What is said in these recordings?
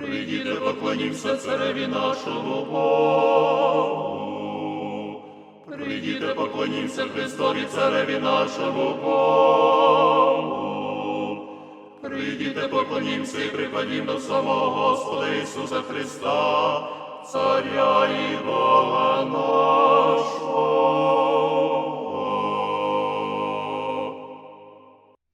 Прийдіте, поклонімся цареві нашому Богу. Прийдіте, поклонімся Христові цареві нашому Богу. Прийдіте, поклонімся і припадім до самого Господа Ісуса Христа, Царя і Бога нашого.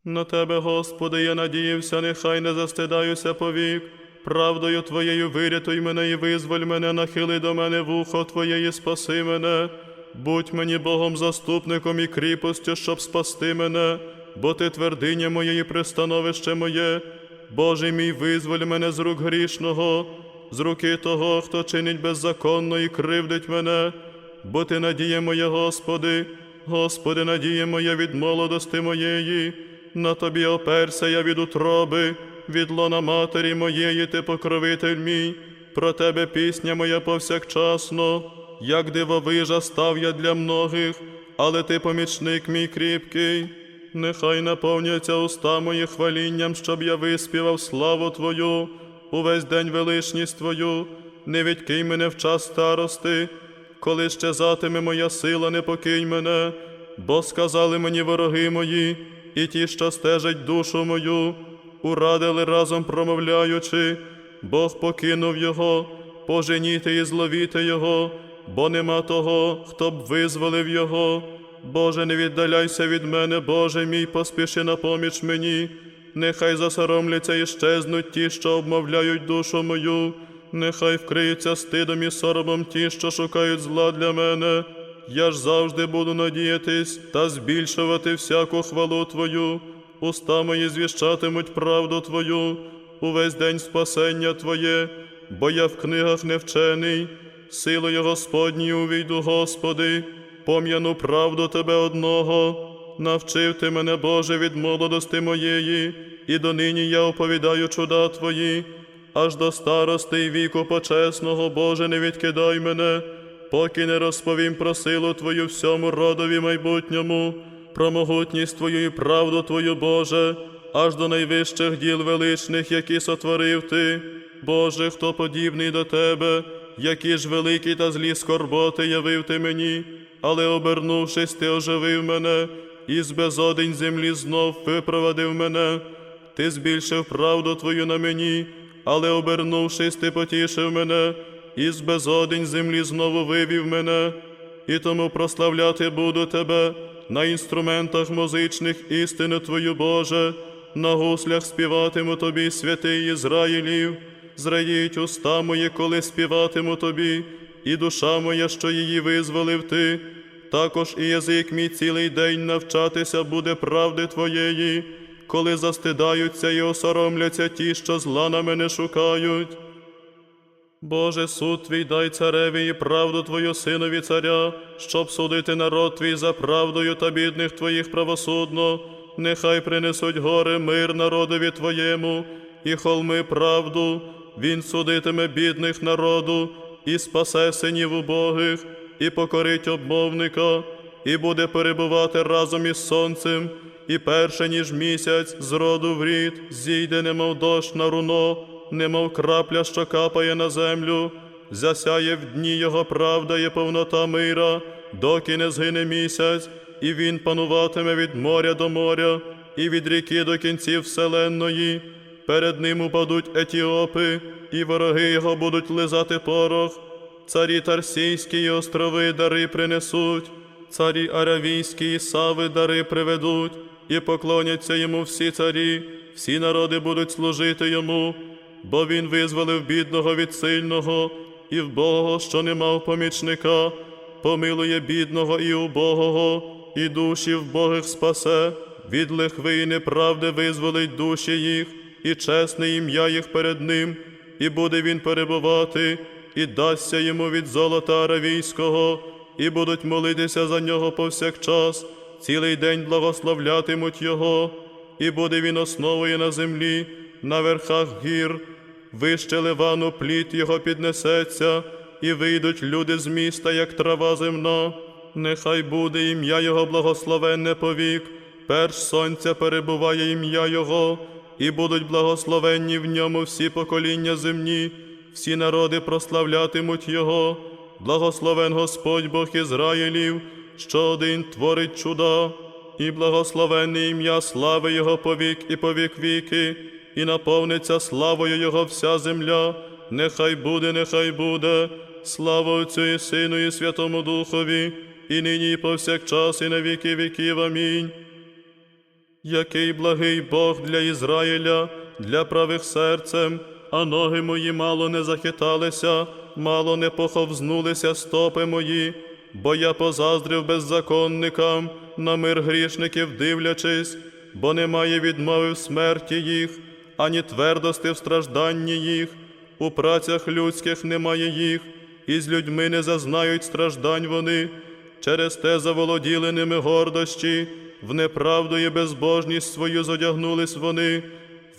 На тебе, Господи, я надіявся, нехай не застидаюся повік. Правдою Твоєю вирятуй мене і визволь мене, нахили до мене вухо Твоє і спаси мене. Будь мені Богом заступником і кріпостю, щоб спасти мене, бо Ти твердиня моє і пристановище моє. Боже мій, визволь мене з рук грішного, з руки того, хто чинить беззаконно і кривдить мене, бо Ти надія моя, Господи, Господи, надія моя від молодости моєї, на Тобі оперся я від утроби, від лона матері моєї ти покровитель мій, про Тебе пісня моя повсякчасно, як дивовижа став я для многих, але Ти помічник мій кріпкий. Нехай наповняться уста мої хвалінням, щоб я виспівав славу Твою, увесь день величність Твою, не відкинь мене в час старости, коли щезатиме моя сила, не покинь мене, бо сказали мені вороги мої, і ті, що стежать душу мою, урадили разом промовляючи, Бог покинув його, поженіти і зловіти його, бо нема того, хто б визволив його. Боже, не віддаляйся від мене, Боже мій, поспіши на поміч мені. Нехай засоромляться і щезнуть ті, що обмовляють душу мою, нехай вкриються стидом і соромом ті, що шукають зла для мене. Я ж завжди буду надіятись та збільшувати всяку хвалу Твою, уста мої звіщатимуть правду Твою, увесь день спасення Твоє, бо я в книгах не вчений, силою Господньою увійду, Господи, пом'яну правду Тебе одного. Навчив ти мене, Боже, від молодости моєї, і донині я оповідаю чуда Твої, аж до старости й віку почесного, Боже, не відкидай мене, поки не розповім про силу Твою всьому родові майбутньому, про могутність Твою і правду Твою, Боже, аж до найвищих діл величних, які сотворив Ти. Боже, хто подібний до Тебе, які ж великі та злі скорботи явив Ти мені, але обернувшись, Ти оживив мене, і з безодень землі знов випровадив мене. Ти збільшив правду Твою на мені, але обернувшись, ти потішив мене, і з безодень землі знову вивів мене, і тому прославляти буду Тебе на інструментах музичних істини Твою, Боже, на гуслях співатиму Тобі, святий Ізраїлів, зрадіють уста мої, коли співатиму Тобі, і душа моя, що її визволив Ти. Також і язик мій цілий день навчатися буде правди Твоєї, коли застидаються і осоромляться ті, що зла на мене шукають. Боже, суд твій дай цареві і правду Твою синові царя, щоб судити народ твій за правдою та бідних твоїх правосудно, нехай принесуть гори мир народові Твоєму, і холми правду, він судитиме бідних народу, і спасе синів убогих, і покорить обмовника, і буде перебувати разом із сонцем, і перше, ніж місяць, з роду в рід, зійде, немов дощ на руно, немов крапля, що капає на землю, засяє в дні його правда і повнота мира, доки не згине місяць, і він пануватиме від моря до моря, і від ріки до кінців вселенної. Перед ним упадуть етіопи, і вороги його будуть лизати порох. Царі Тарсійські і острови дари принесуть, царі Аравійські і Сави дари приведуть, і поклоняться йому всі царі, всі народи будуть служити йому, бо він визволив бідного від сильного, і вбогого, що не мав помічника, помилує бідного і убогого, і душі вбогих спасе, від лихви і неправди визволить душі їх, і чесне ім'я їх перед ним, і буде він перебувати і дасться йому від золота аравійського, і будуть молитися за нього повсякчас, цілий день благословлятимуть його, і буде він основою на землі, на верхах гір, вище ливану плід його піднесеться, і вийдуть люди з міста, як трава земна. Нехай буде ім'я Його благословенне повік, перш сонця перебуває ім'я Його, і будуть благословенні в ньому всі покоління земні, всі народи прославлятимуть Його. Благословен Господь Бог Ізраїлів, що один творить чуда, і благословенне ім'я слави Його повік і повік віки, і наповниться славою Його вся земля. Нехай буде, нехай буде, слава Отцю і Сину, і Святому Духові, і нині, і повсякчас, і на віки віків. Амінь. Який благий Бог для Ізраїля, для правих серцем, а ноги мої мало не захиталися, мало не поховзнулися стопи мої, бо я позаздрив беззаконникам, на мир грішників дивлячись, бо немає відмови в смерті їх, ані твердости в стражданні їх, у працях людських немає їх, і з людьми не зазнають страждань вони, через те заволоділи ними гордощі, в неправду і безбожність свою зодягнулись вони,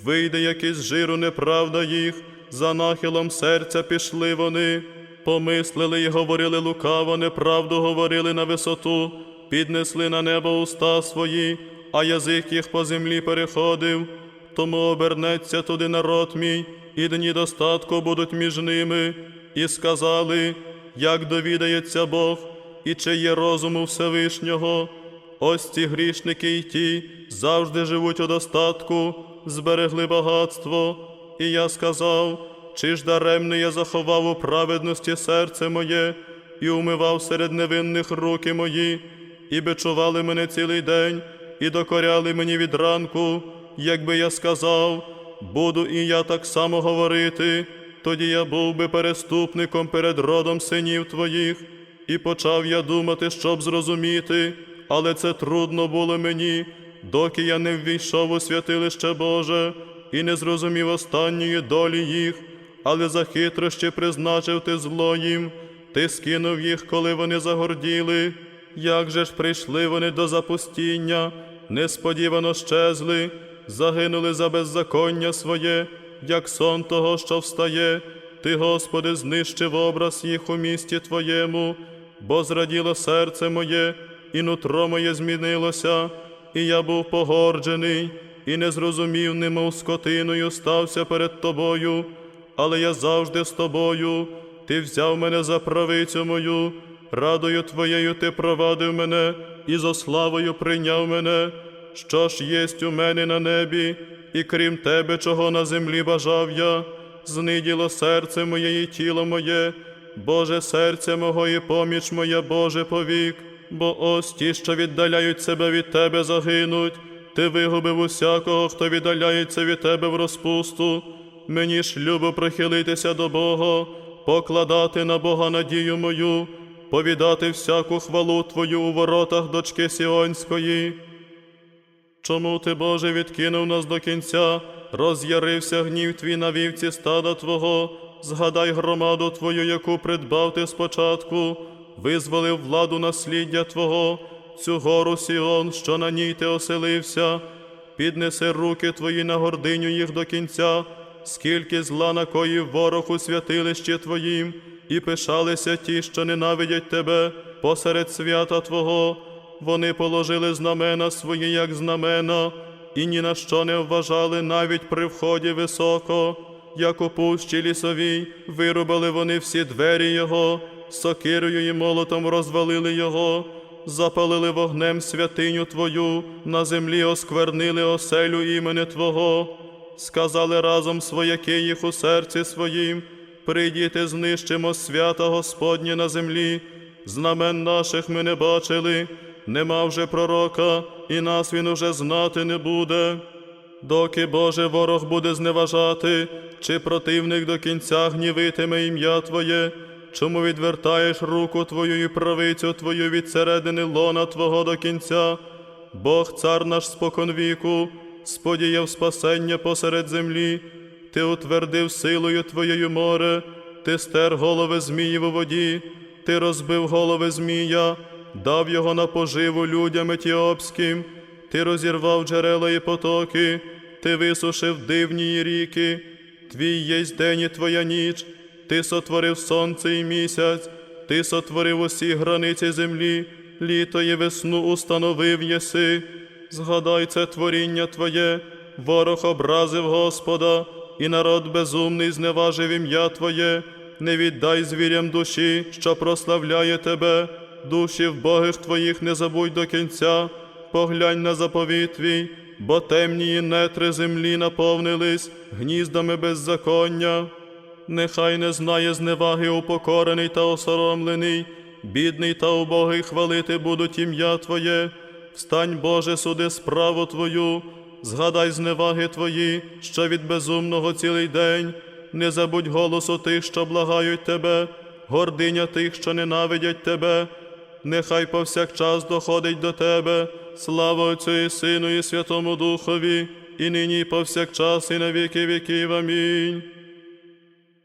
вийде якийсь жиру неправда їх, за нахилом серця пішли вони, помислили і говорили лукаво, неправду говорили на висоту, піднесли на небо уста свої, а язик їх по землі переходив, тому обернеться туди народ мій, і дні достатку будуть між ними, і сказали, як довідається Бог, і чи є розуму Всевишнього. Ось ці грішники й ті завжди живуть у достатку, зберегли багатство. І я сказав, чи ж даремно я заховав у праведності серце моє, і умивав серед невинних руки мої, і бичували мене цілий день, і докоряли мені від ранку, якби я сказав, буду і я так само говорити, тоді я був би переступником перед родом синів твоїх, і почав я думати, щоб зрозуміти, але це трудно було мені, доки я не ввійшов у святилище Боже і не зрозумів останньої долі їх, але за хитрощі призначив ти зло їм, ти скинув їх, коли вони загорділи. Як же ж прийшли вони до запустіння, несподівано щезли, загинули за беззаконня своє, як сон того, що встає. Ти, Господи, знищив образ їх у місті Твоєму, бо зраділо серце моє, і нутро моє змінилося, і я був погорджений, і не зрозумів, немов скотиною стався перед тобою, але я завжди з тобою, ти взяв мене за правицю мою, радою твоєю ти провадив мене і за славою прийняв мене, що ж єсть у мене на небі, і крім тебе, чого на землі бажав я, зниділо серце моє і тіло моє, Боже серце мого і поміч моя, Боже повік, бо ось ті, що віддаляють себе від Тебе, загинуть. Ти вигубив усякого, хто віддаляється від Тебе в розпусту. Мені ж любо прихилитися до Бога, покладати на Бога надію мою, повідати всяку хвалу Твою у воротах дочки Сіонської. Чому ти, Боже, відкинув нас до кінця, роз'ярився гнів твій на вівці стада Твого, згадай громаду Твою, яку придбав ти спочатку, визволив владу насліддя Твого, цю гору Сіон, що на ній ти оселився, піднеси руки Твої на гординю їх до кінця, скільки зла накоїв ворог у святилищі Твоїм, і пишалися ті, що ненавидять Тебе посеред свята Твого. Вони положили знамена свої, як знамена, і ні на що не вважали навіть при вході високо, як у пущі лісовій, вирубали вони всі двері Його, сокирою і молотом розвалили Його, запалили вогнем святиню Твою, на землі осквернили оселю імени Твого, сказали разом свояки їх у серці своїм, прийдіте, знищимо свята Господнє на землі, знамен наших ми не бачили нема вже пророка, і нас він уже знати не буде. Доки Боже ворог буде зневажати, чи противник до кінця гнівитиме ім'я Твоє, чому відвертаєш руку Твою і правицю Твою від середини лона Твого до кінця? Бог, цар наш споконвіку, сподіяв спасення посеред землі, Ти утвердив силою Твоєю море, Ти стер голови зміїв у воді, Ти розбив голови змія, дав його на поживу людям етіопським, ти розірвав джерела і потоки, ти висушив дивні ріки, твій єсть день і твоя ніч, ти сотворив сонце і місяць, ти сотворив усі границі землі, літо і весну установив єси. Згадай це творіння Твоє, ворог образив Господа, і народ безумний зневажив ім'я Твоє, не віддай звірям душі, що прославляє Тебе, душі вбогих Твоїх не забудь до кінця, поглянь на заповіт Твій, бо темні нетри землі наповнились гніздами беззаконня. Нехай не знає зневаги упокорений та осоромлений, бідний та убогий хвалити будуть ім'я Твоє. Встань, Боже, суди справу Твою, згадай зневаги Твої, що від безумного цілий день, не забудь голосу тих, що благають Тебе, гординя тих, що ненавидять Тебе. Нехай повсякчас доходить до Тебе, слава Отцю і Сину, і Святому Духові, і нині, повсякчас, і на віки віків. Амінь.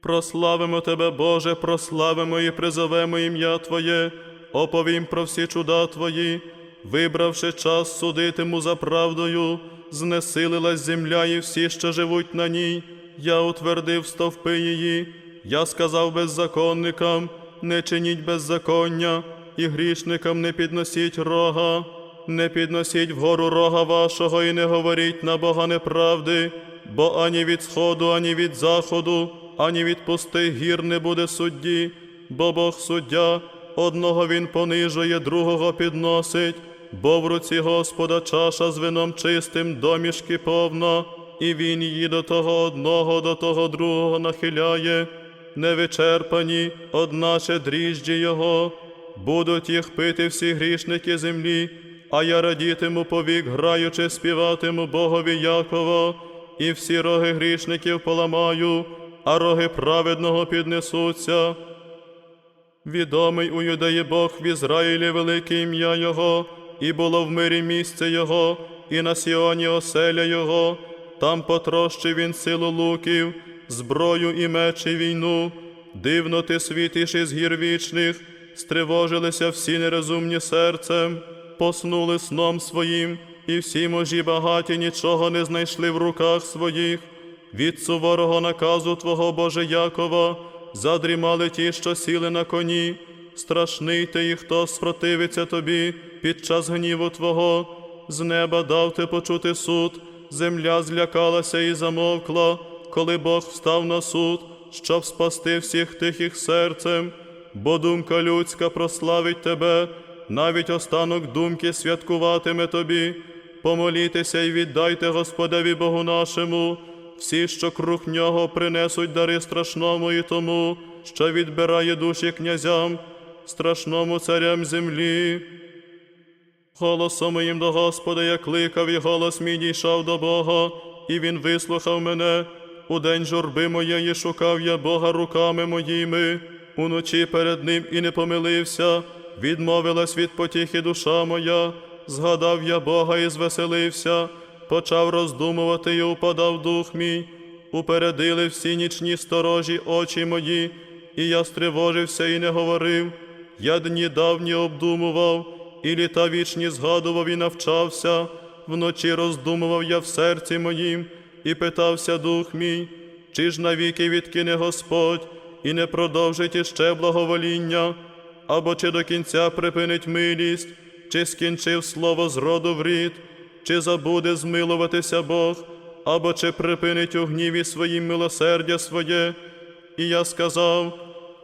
Прославимо Тебе, Боже, прославимо і призовемо ім'я Твоє, оповім про всі чуда Твої, вибравши час судитиму за правдою, знесилилась земля і всі, що живуть на ній. Я утвердив стовпи її, я сказав беззаконникам, не чиніть беззаконня, і грішникам не підносіть рога, не підносіть вгору рога вашого і не говоріть на Бога неправди, бо ані від сходу, ані від заходу, ані від пустих гір не буде судді, бо Бог суддя, одного він понижує, другого підносить, бо в руці Господа чаша з вином чистим домішки повна, і він її до того одного, до того другого нахиляє, невичерпані, одначе дріжджі його, будуть їх пити всі грішники землі, а я радітиму повік, граючи, співатиму Богові Якова, і всі роги грішників поламаю, а роги праведного піднесуться. Відомий у юдеї Бог в Ізраїлі велике ім'я Його, і було в мирі місце Його, і на Сіоні оселя Його, там потрощив він силу луків, зброю і меч і війну. Дивно ти світиш із гір вічних, стривожилися всі нерозумні серцем, поснули сном своїм, і всі можі багаті нічого не знайшли в руках своїх. Від суворого наказу Твого Боже Якова задрімали ті, що сіли на коні. Страшний ти і хто спротивиться тобі під час гніву Твого. З неба дав ти почути суд, земля злякалася і замовкла, коли Бог встав на суд, щоб спасти всіх тихих серцем, бо думка людська прославить тебе, навіть останок думки святкуватиме тобі. Помолітеся і віддайте Господеві Богу нашому, всі, що круг нього принесуть дари страшному і тому, що відбирає душі князям, страшному царям землі. Голосом моїм до Господа я кликав, і голос мій дійшов до Бога, і Він вислухав мене. У день журби моєї шукав я Бога руками моїми, уночі перед Ним і не помилився, відмовилась від потіхи душа моя, згадав я Бога і звеселився, почав роздумувати і упадав дух мій, упередили всі нічні сторожі очі мої, і я стривожився і не говорив, я дні давні обдумував, і літа вічні згадував і навчався, вночі роздумував я в серці моїм, і питався дух мій, чи ж навіки відкине Господь, і не продовжить іще благовоління, або чи до кінця припинить милість, чи скінчив слово з роду в рід, чи забуде змилуватися Бог, або чи припинить у гніві своїм милосердя своє. І я сказав,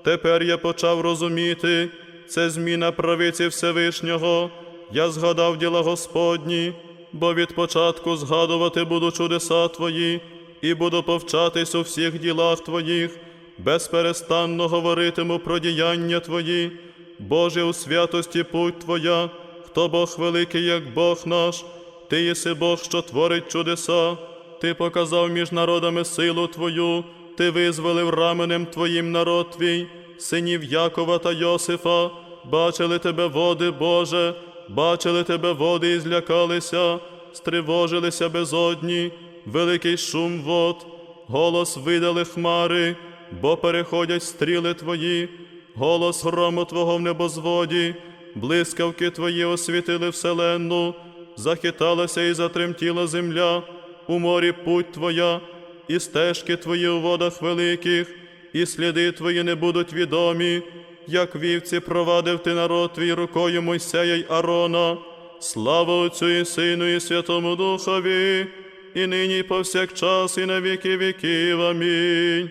тепер я почав розуміти, це зміна правиці Всевишнього, я згадав діла Господні, бо від початку згадувати буду чудеса Твої, і буду повчатись у всіх ділах Твоїх, безперестанно говоритиму про діяння Твої, Боже, у святості путь Твоя, хто Бог великий, як Бог наш, Ти єси Бог, що творить чудеса, Ти показав між народами силу Твою, Ти визволив раменем Твоїм народ Твій, синів Якова та Йосифа, бачили Тебе води, Боже, бачили Тебе води і злякалися, стривожилися безодні, великий шум вод, голос видали хмари, бо переходять стріли Твої, голос грому Твого в небозводі, блискавки Твої освітили вселенну, захиталася і затремтіла земля, у морі путь Твоя, і стежки Твої у водах великих, і сліди Твої не будуть відомі, як вівці провадив ти народ твій рукою Мойсея й Арона. Слава Отцю і Сину, і Святому Духові, і нині, і повсякчас, і на віки віків. Амінь.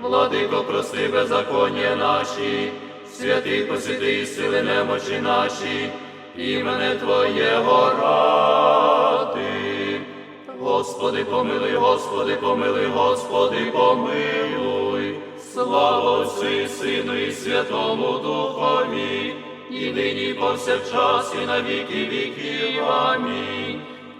владико, прости беззаконня наші, святий посвяти сили немочі наші, імене Твоєго ради. Господи, помилуй, Господи, помилуй, Господи, помилуй, слава Отцю і Сину і Святому Духові, і нині, і повсякчас, і на віки віків. Амінь.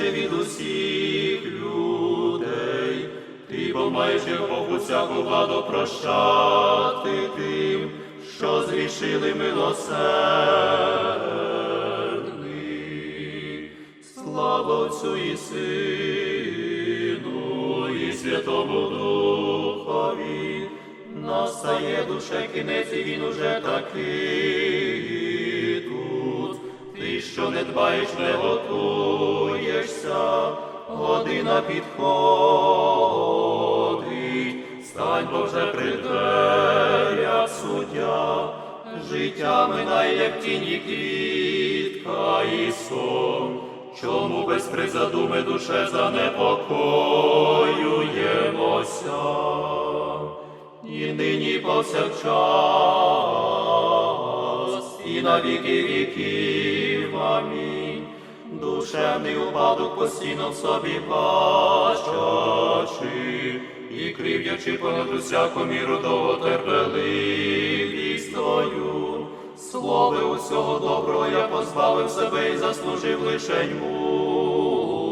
але від усіх людей. Ти маєш Богу всяку владу прощати тим, що зрішили милосердний. Слава Отцю і Сину, і Святому Духові, настає душе кінець, і він уже такий тут. Ти, що не дбаєш, не готуєшся, година підходить, стань, бо вже прийде, суддя, життя минає, як тіні квітка і сон. Чому без призадуми душе занепокоюємося, і нині повсякчас, і на віки віків. Амінь. Душевний упадок постійно в собі бачачи, і кривдячи понад усяку міру довготерпеливість Твою. Слови усього доброго я позбавив себе і заслужив лишень муку,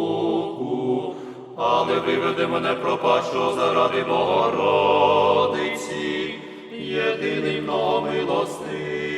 але виведи мене пропащого заради Богородиці, єдиний многомилостивий.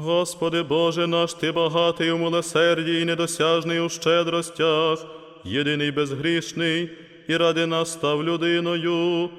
Господи Боже наш, Ти багатий у милосерді і недосяжний у щедростях, єдиний безгрішний, і ради нас став людиною.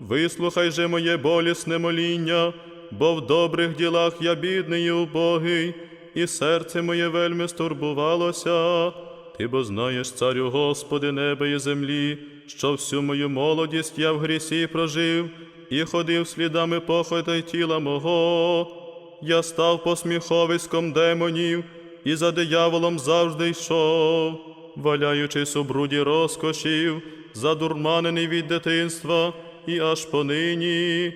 Вислухай же моє болісне моління, бо в добрих ділах я бідний і убогий, і серце моє вельми стурбувалося. Ти бо знаєш, царю Господи, неба і землі, що всю мою молодість я в грісі прожив, і ходив слідами похота й тіла мого. Я став посміховиськом демонів, і за дияволом завжди йшов, валяючись у бруді розкошів, задурманений від дитинства, і аж понині.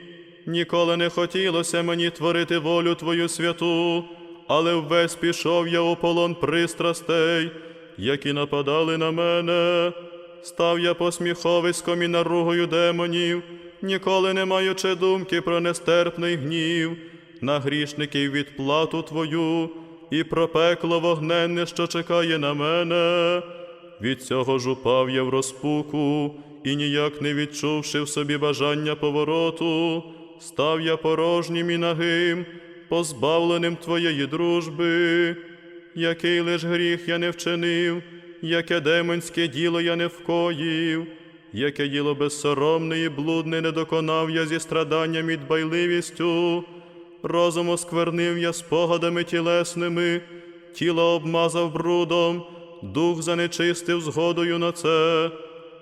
Ніколи не хотілося мені творити волю Твою святу, але ввесь пішов я у полон пристрастей, які нападали на мене. Став я посміховиськом і наругою демонів, ніколи не маючи думки про нестерпний гнів, на грішників відплату Твою і про пекло вогненне, що чекає на мене. Від цього ж упав я в розпуку, і ніяк не відчувши в собі бажання повороту, став я порожнім і нагим, позбавленим Твоєї дружби. Який лиш гріх я не вчинив, яке демонське діло я не вкоїв, яке діло безсоромне і блудне не доконав я зі страданням і дбайливістю, розум осквернив я спогадами тілесними, тіло обмазав брудом, дух занечистив згодою на це.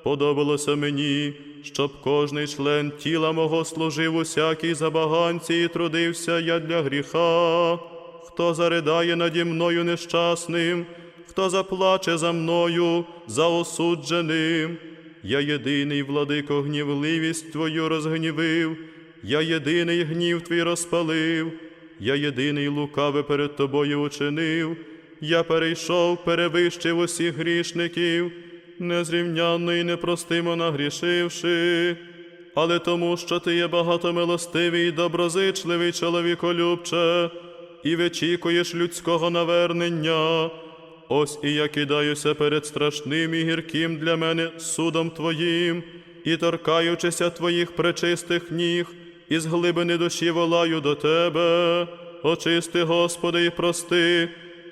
Подобалося мені, щоб кожний член тіла мого служив усякій забаганці і трудився я для гріха. Хто заридає наді мною нещасним, хто заплаче за мною, за осудженим. Я єдиний, владико, гнівливість твою розгнівив, я єдиний гнів твій розпалив, я єдиний лукаве перед тобою учинив, я перейшов, перевищив усіх грішників, незрівнянно і непростимо нагрішивши. Але тому, що ти є багатомилостивий і доброзичливий чоловіколюбче, і вичікуєш людського навернення. Ось і я кидаюся перед страшним і гірким для мене судом Твоїм, і торкаючися Твоїх пречистих ніг, із глибини душі волаю до Тебе. Очисти, Господи, і прости,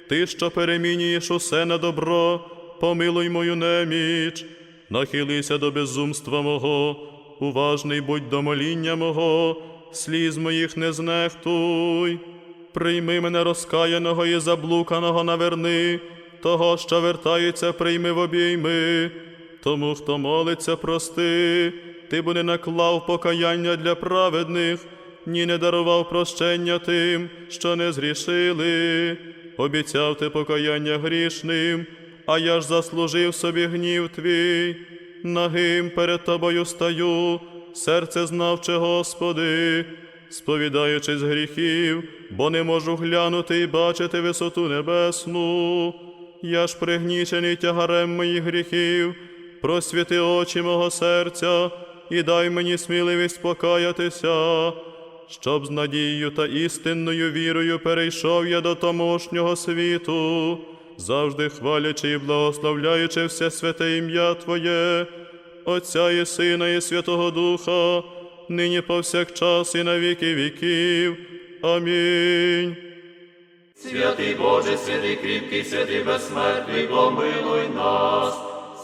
Ти, що перемінюєш усе на добро, помилуй мою неміч, нахилися до безумства мого, уважний будь до моління мого, сліз моїх не знехтуй. Прийми мене розкаяного і заблуканого наверни, того, що вертається, прийми в обійми. Тому, хто молиться, прости, ти бо не наклав покаяння для праведних, ні не дарував прощення тим, що не згрішили. Обіцяв ти покаяння грішним, а я ж заслужив собі гнів твій. Нагим перед тобою стаю, серце знавче, Господи, сповідаючись гріхів, бо не можу глянути і бачити висоту небесну. Я ж пригнічений тягарем моїх гріхів, просвіти очі мого серця і дай мені сміливість покаятися, щоб з надією та істинною вірою перейшов я до тамошнього світу, завжди хвалячи і благословляючи все святе ім'я Твоє, Отця і Сина, і Святого Духа, нині повсякчас і на віки віків. Амінь. Святий Боже, святий кріпкий, святий безсмертний, помилуй нас.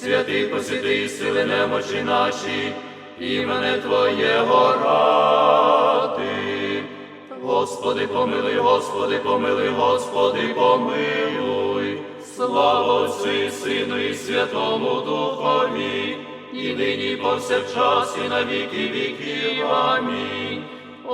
святий посвяти сили немочі наші, імене Твоєго ради. Господи, помилуй, Господи, помилуй, Господи, помилуй. Слава Отцю і Сину і Святому Духові, і нині і повсякчас, і на віки віків. Амінь.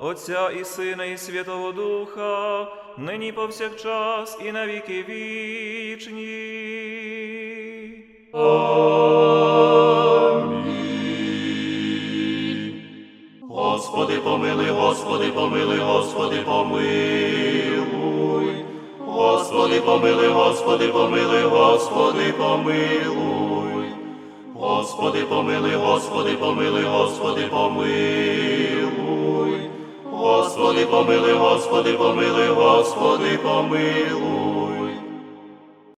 Отця і Сина, і Святого Духа, нині повсякчас і на віки вічні. Господи, помилуй, Господи, помилуй, Господи, помилуй. Господи, помилуй, Господи, помилуй, Господи, помилуй. Господи, помилуй, Господи, помилуй, Господи, помилуй. Господи, помили, Господи, помили, Господи, помилуй.